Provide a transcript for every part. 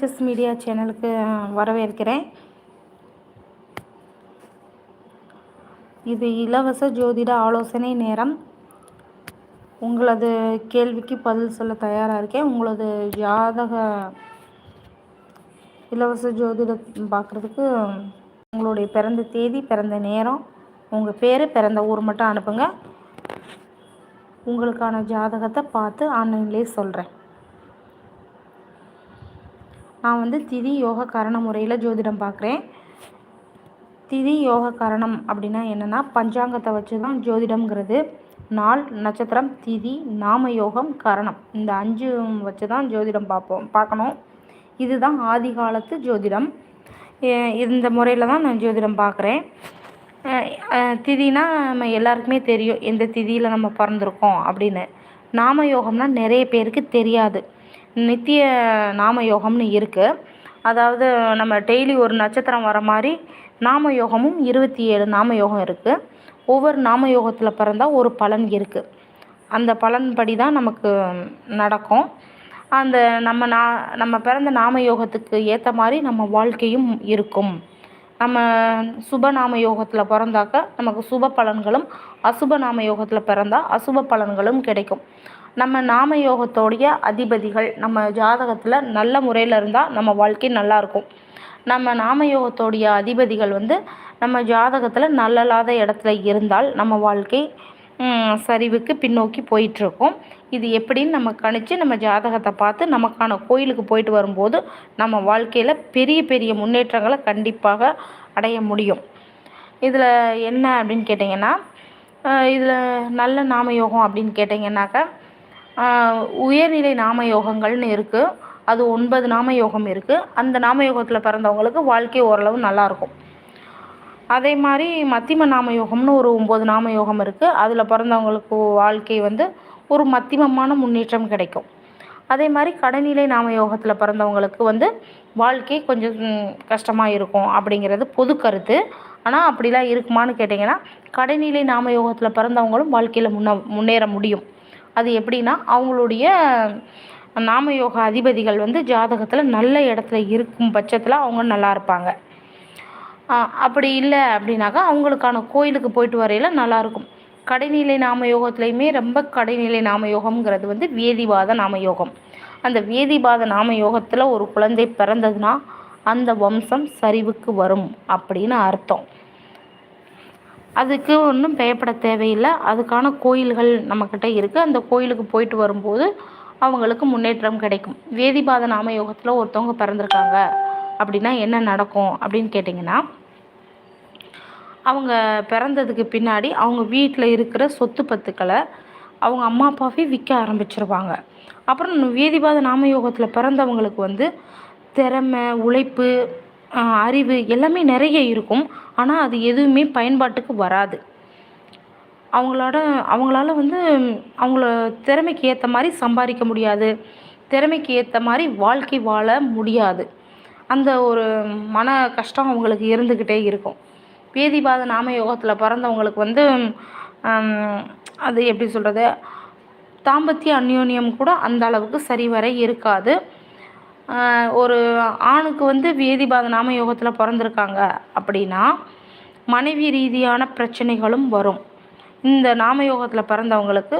Pictures media சேனலுக்கு வரவேற்கிறேன். இது இலவச ஜோதிட ஆலோசனை நேரம். உங்களது கேள்விக்கு பதில் சொல்ல தயாராக இருக்கேன். உங்களது ஜாதக இலவச ஜோதிடம் பார்க்குறதுக்கு உங்களுடைய பிறந்த தேதி பிறந்த நேரம் உங்கள் பேர் பிறந்த ஊர் மட்டும் அனுப்புங்க. உங்களுக்கான ஜாதகத்தை பார்த்து ஆன்லைன்லேயே சொல்கிறேன் நான் வந்து திதி யோக கரண முறையில் ஜோதிடம் பார்க்குறேன் திதி யோக கரணம் அப்படின்னா என்னென்னா பஞ்சாங்கத்தை வச்சு தான் ஜோதிடம்ங்கிறது. நாள் நட்சத்திரம் திதி நாம யோகம் கரணம். இந்த அஞ்சு வச்சு தான் ஜோதிடம் பார்ப்போம் பார்க்கணும் இதுதான் ஆதி காலத்து ஜோதிடம் இந்த முறையில் தான் நான் ஜோதிடம் பார்க்குறேன் திதினா நம்ம எல்லாருக்குமே தெரியும் எந்த திதியில் நம்ம பிறந்திருக்கோம் அப்படின்னு. நாம யோகம்னா நிறைய பேருக்கு தெரியாது. நித்திய நாம யோகம்னு இருக்குது அதாவது நம்ம டெய்லி ஒரு நட்சத்திரம் வர மாதிரி நாம யோகமும் இருபத்தி ஏழு நாம யோகம் இருக்குது ஒவ்வொரு நாம யோகத்தில் பிறந்தால் ஒரு பலன் இருக்குது அந்த பலன்படி தான் நமக்கு நடக்கும். அந்த நம்ம நா நம்ம பிறந்த நாம யோகத்துக்கு ஏற்ற மாதிரி நம்ம வாழ்க்கையும் இருக்கும். நம்ம சுப நாம யோகத்தில் பிறந்தாக்க நமக்கு சுப பலன்களும் அசுப நாம யோகத்தில் பிறந்தால் அசுப பலன்களும் கிடைக்கும். நம்ம நாம யோகத்தோடைய அதிபதிகள் நம்ம ஜாதகத்தில் நல்ல முறையில் இருந்தால் நம்ம வாழ்க்கை நல்லாயிருக்கும் நம்ம நாம யோகத்தோடைய அதிபதிகள் வந்து நம்ம ஜாதகத்தில் நல்லலாத இடத்துல இருந்தால் நம்ம வாழ்க்கை சரிவுக்கு பின்னோக்கி போயிட்டுருக்கோம். இது எப்படின்னு நம்ம கணிச்சு நம்ம ஜாதகத்தை பார்த்து நமக்கான கோயிலுக்கு போயிட்டு வரும்போது நம்ம வாழ்க்கையில் பெரிய பெரிய முன்னேற்றங்களை கண்டிப்பாக அடைய முடியும். இதில் என்ன அப்படின்னு கேட்டிங்கன்னா இதில் நல்ல நாம யோகம் அப்படின்னு கேட்டிங்கன்னாக்கா உயர்நிலை நாம யோகங்கள்னு இருக்குது அது ஒன்பது நாம யோகம் இருக்குது அந்த நாம யோகத்தில் பிறந்தவங்களுக்கு வாழ்க்கை ஓரளவு நல்லாயிருக்கும் அதே மாதிரி மத்திம நாம யோகம்னு ஒரு ஒம்பது நாம யோகம் இருக்குது அதில் பிறந்தவங்களுக்கு வாழ்க்கை வந்து ஒரு மத்திமமான முன்னேற்றம் கிடைக்கும். அதே மாதிரி கடநிலை நாம யோகத்தில் பிறந்தவங்களுக்கு வந்து வாழ்க்கை கொஞ்சம் கஷ்டமாக இருக்கும் அப்படிங்கிறது பொது கருத்து. ஆனால் அப்படிலாம் இருக்குமான்னு கேட்டிங்கன்னா கடைநிலை நாம யோகத்தில் பிறந்தவங்களும் வாழ்க்கையில் முன்ன முன்னேற முடியும். அது எப்படின்னா அவங்களுடைய நாம யோக அதிபதிகள் வந்து ஜாதகத்தில் நல்ல இடத்துல இருக்கும் பட்சத்தில் அவங்க நல்லா இருப்பாங்க. அப்படி இல்லை அப்படின்னாக்கா அவங்களுக்கான கோயிலுக்கு போயிட்டு வரையில் நல்லாயிருக்கும் கடைநிலை நாமயோகத்துலேயுமே ரொம்ப கடைநிலை நாமயோகம்ங்கிறது வந்து வேதிவாத நாம யோகம். அந்த வேதிபாத நாம யோகத்தில் ஒரு குழந்தை பிறந்ததுன்னா அந்த வம்சம் சரிவுக்கு வரும் அப்படின்னு அர்த்தம். அதுக்கு ஒன்றும் பயப்பட தேவையில்லை. அதுக்கான கோயில்கள் நம்மக்கிட்ட இருக்குது அந்த கோயிலுக்கு போயிட்டு வரும்போது அவங்களுக்கு முன்னேற்றம் கிடைக்கும். வேதிபாத நாம யோகத்தில் ஒருத்தவங்க பிறந்திருக்காங்க அப்படின்னா என்ன நடக்கும் அப்படின்னு கேட்டிங்கன்னா அவங்க பிறந்ததுக்கு பின்னாடி அவங்க வீட்டில் இருக்கிற சொத்து பத்துக்களை அவங்க அம்மா அப்பாவே விற்க ஆரம்பிச்சிருவாங்க. அப்புறம் வேதிபாத நாம யோகத்தில் பிறந்தவங்களுக்கு வந்து திறமை உழைப்பு அறிவு எல்லாமே நிறைய இருக்கும். ஆனால் அது எதுவுமே பயன்பாட்டுக்கு வராது. அவங்களோட அவங்களால வந்து அவங்கள திறமைக்கு ஏற்ற மாதிரி சம்பாதிக்க முடியாது. திறமைக்கு ஏற்ற மாதிரி வாழ்க்கை வாழ முடியாது. அந்த ஒரு மன கஷ்டம் அவங்களுக்கு இருந்துக்கிட்டே இருக்கும். வேதிபாத நாம யோகத்தில் பிறந்தவங்களுக்கு வந்து அது எப்படி சொல்கிறது தாம்பத்திய அந்யோன்யம் கூட அந்த அளவுக்கு சரிவர இருக்காது. ஒரு ஆணுக்கு வந்து வேதிபாத நாம யோகத்தில் பிறந்திருக்காங்க அப்படின்னா மனைவி ரீதியான பிரச்சனைகளும் வரும். இந்த நாம யோகத்தில் பிறந்தவங்களுக்கு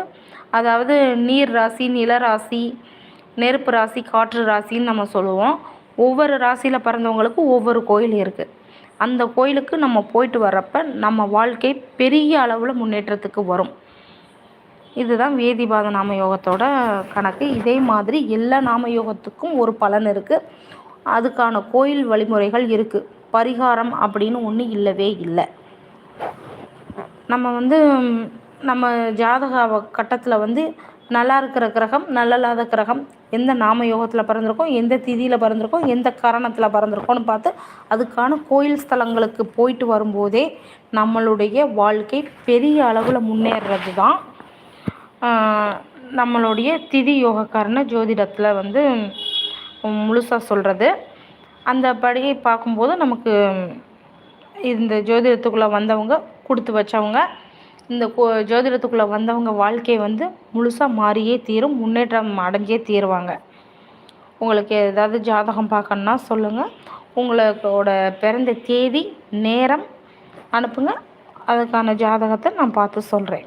அதாவது நீர் ராசி நில ராசி நெருப்பு ராசி காற்று ராசின்னு நம்ம சொல்லுவோம். ஒவ்வொரு ராசியில் பிறந்தவங்களுக்கு ஒவ்வொரு கோயில் இருக்குது அந்த கோயிலுக்கு நம்ம போயிட்டு வர்றப்ப நம்ம வாழ்க்கை பெரிய அளவில் முன்னேற்றத்துக்கு வரும். இதுதான் வேதிபாத நாம யோகத்தோட கணக்கு. இதே மாதிரி எல்லா நாம யோகத்துக்கும் ஒரு பலன் இருக்குது அதுக்கான கோயில் வழிமுறைகள் இருக்குது பரிகாரம் அப்படின்னு ஒன்று இல்லவே இல்லை. நம்ம வந்து நம்ம ஜாதக கட்டத்தில் வந்து நல்லா இருக்கிற கிரகம் நல்லல்லாத கிரகம் எந்த நாம யோகத்தில் பிறந்திருக்கோம் எந்த திதியில் பிறந்திருக்கோம் எந்த கரணத்தில் பிறந்திருக்கோம்னு பார்த்து அதுக்கான கோயில் ஸ்தலங்களுக்கு போயிட்டு வரும்போதே நம்மளுடைய வாழ்க்கை பெரிய அளவில் முன்னேறது தான் நம்மளுடைய திதி யோகக்காரன ஜோதிடத்தில் வந்து முழுசாக சொல்கிறது அந்த படியை பார்க்கும்போது நமக்கு இந்த ஜோதிடத்துக்குள்ளே வந்தவங்க கொடுத்து வச்சவங்க இந்த கோ ஜோதிடத்துக்குள்ளே வந்தவங்க வாழ்க்கையை வந்து முழுசாக மாறியே தீரும் முன்னேற்றம் அடைஞ்சே தீருவாங்க. உங்களுக்கு ஏதாவது ஜாதகம் பார்க்கணுன்னா சொல்லுங்கள் உங்களோட பிறந்த தேதி நேரம் அனுப்புங்க. அதுக்கான ஜாதகத்தை நான் பார்த்து சொல்கிறேன்